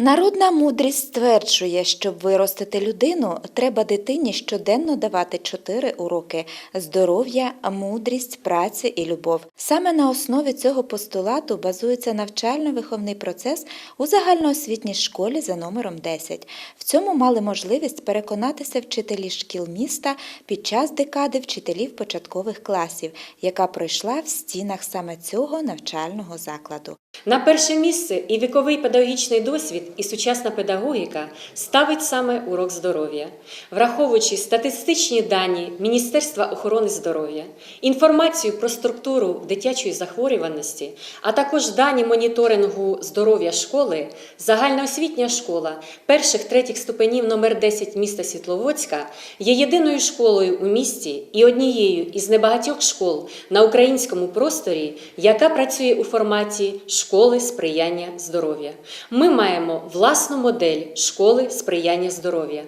Народна мудрість стверджує, щоб виростити людину, треба дитині щоденно давати чотири уроки здоров'я, мудрість, праця і любов. Саме на основі цього постулату базується навчально-виховний процес у загальноосвітній школі за номером 10. В цьому мали можливість переконатися вчителі шкіл міста під час декади вчителів початкових класів, яка пройшла в стінах саме цього навчального закладу. На перше місце і віковий педагогічний досвід, і сучасна педагогіка ставить саме урок здоров'я, враховуючи статистичні дані Міністерства охорони здоров'я, інформацію про структуру дитячої захворюваності, а також дані моніторингу здоров'я школи, загальноосвітня школа перших третіх ступенів номер 10 міста Світловодська є єдиною школою у місті і однією із небагатьох школ на українському просторі, яка працює у форматі школи сприяння здоров'я. Ми маємо власну модель школи сприяння здоров'я.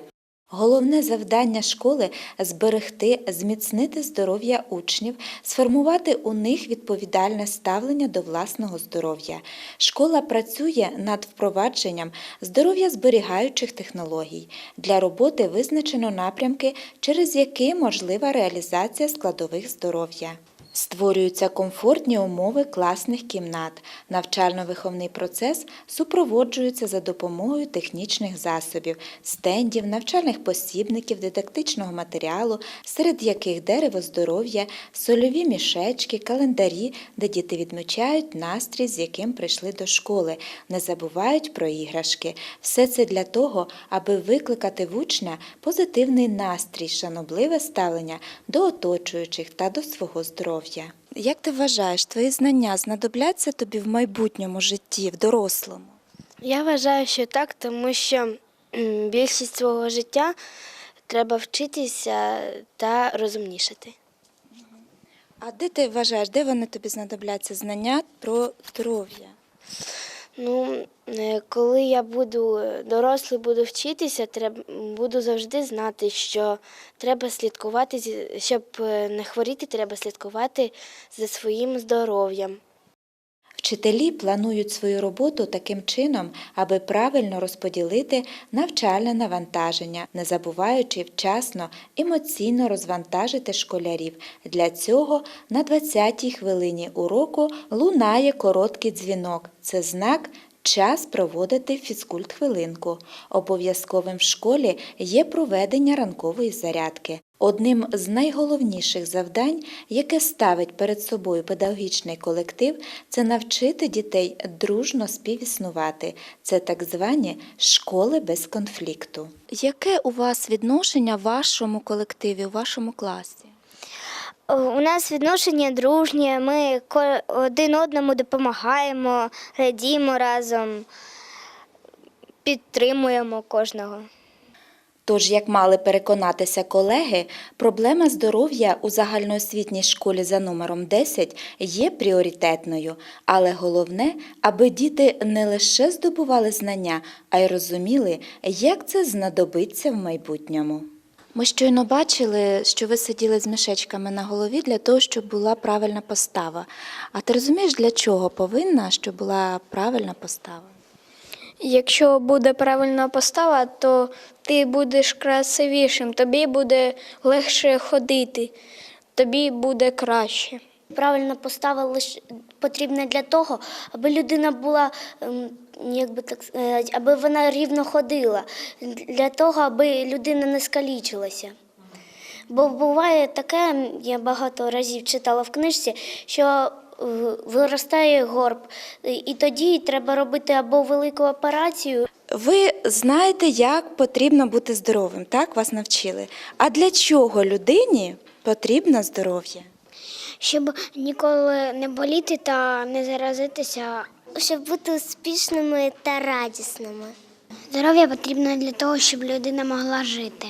Головне завдання школи зберегти, зміцнити здоров'я учнів, сформувати у них відповідальне ставлення до власного здоров'я. Школа працює над впровадженням здоров'я зберігаючих технологій. Для роботи визначено напрямки, через які можлива реалізація складових здоров'я. Створюються комфортні умови класних кімнат. Навчально-виховний процес супроводжується за допомогою технічних засобів, стендів, навчальних посібників, дидактичного матеріалу, серед яких дерево здоров'я, сольові мішечки, календарі, де діти відмічають настрій, з яким прийшли до школи, не забувають про іграшки. Все це для того, аби викликати в учня позитивний настрій, шанобливе ставлення до оточуючих та до свого здоров'я. Як ти вважаєш, твої знання знадобляться тобі в майбутньому житті, в дорослому? Я вважаю, що так, тому що більшість свого життя треба вчитися та розумнішати. А де ти вважаєш, де вони тобі знадобляться знання про здоров'я? Ну, е, коли я буду дорослий, буду вчитися, треба, буду завжди знати, що треба слідкувати, щоб е, не хворіти, треба слідкувати за своїм здоров'ям. Вчителі планують свою роботу таким чином, аби правильно розподілити навчальне навантаження, не забуваючи вчасно емоційно розвантажити школярів. Для цього на 20-й хвилині уроку лунає короткий дзвінок. Це знак. Час проводити фізкульт-хвилинку. Обов'язковим в школі є проведення ранкової зарядки. Одним з найголовніших завдань, яке ставить перед собою педагогічний колектив, це навчити дітей дружно співіснувати. Це так звані школи без конфлікту. Яке у вас відношення в вашому колективі, у вашому класі? У нас відношення дружні, ми один одному допомагаємо, радіємо разом, підтримуємо кожного. Тож, як мали переконатися колеги, проблема здоров'я у загальноосвітній школі за номером 10 є пріоритетною, але головне, аби діти не лише здобували знання, а й розуміли, як це знадобиться в майбутньому. Ми щойно бачили, що ви сиділи з мішечками на голові для того, щоб була правильна постава. А ти розумієш, для чого повинна, щоб була правильна постава? Якщо буде правильна постава, то ти будеш красивішим, тобі буде легше ходити, тобі буде краще. Правильна постава лише потрібна для того, аби людина була, ем, як би так аби вона рівно ходила, для того, аби людина не скалічилася. Бо буває таке, я багато разів читала в книжці, що виростає горб, і- тоді треба робити або велику операцію, Ви знаєте, як потрібно бути здоровим, так? Вас навчили. А для чого людині потрібно здоров'я? щоб ніколи не боліти та не заразитися, щоб бути успішними та радісними. Здоров'я потрібно для того, щоб людина могла жити.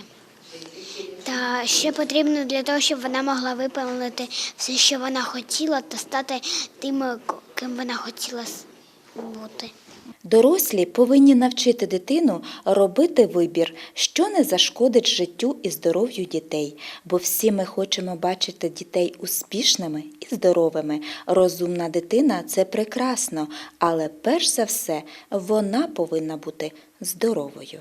Ще потрібно для того, щоб вона могла виповнити все, що вона хотіла, та стати тим, ким вона хотіла бути. Дорослі повинні навчити дитину робити вибір, що не зашкодить життю і здоров'ю дітей, бо всі ми хочемо бачити дітей успішними і здоровими. Розумна дитина це прекрасно, але перш за все вона повинна бути здоровою.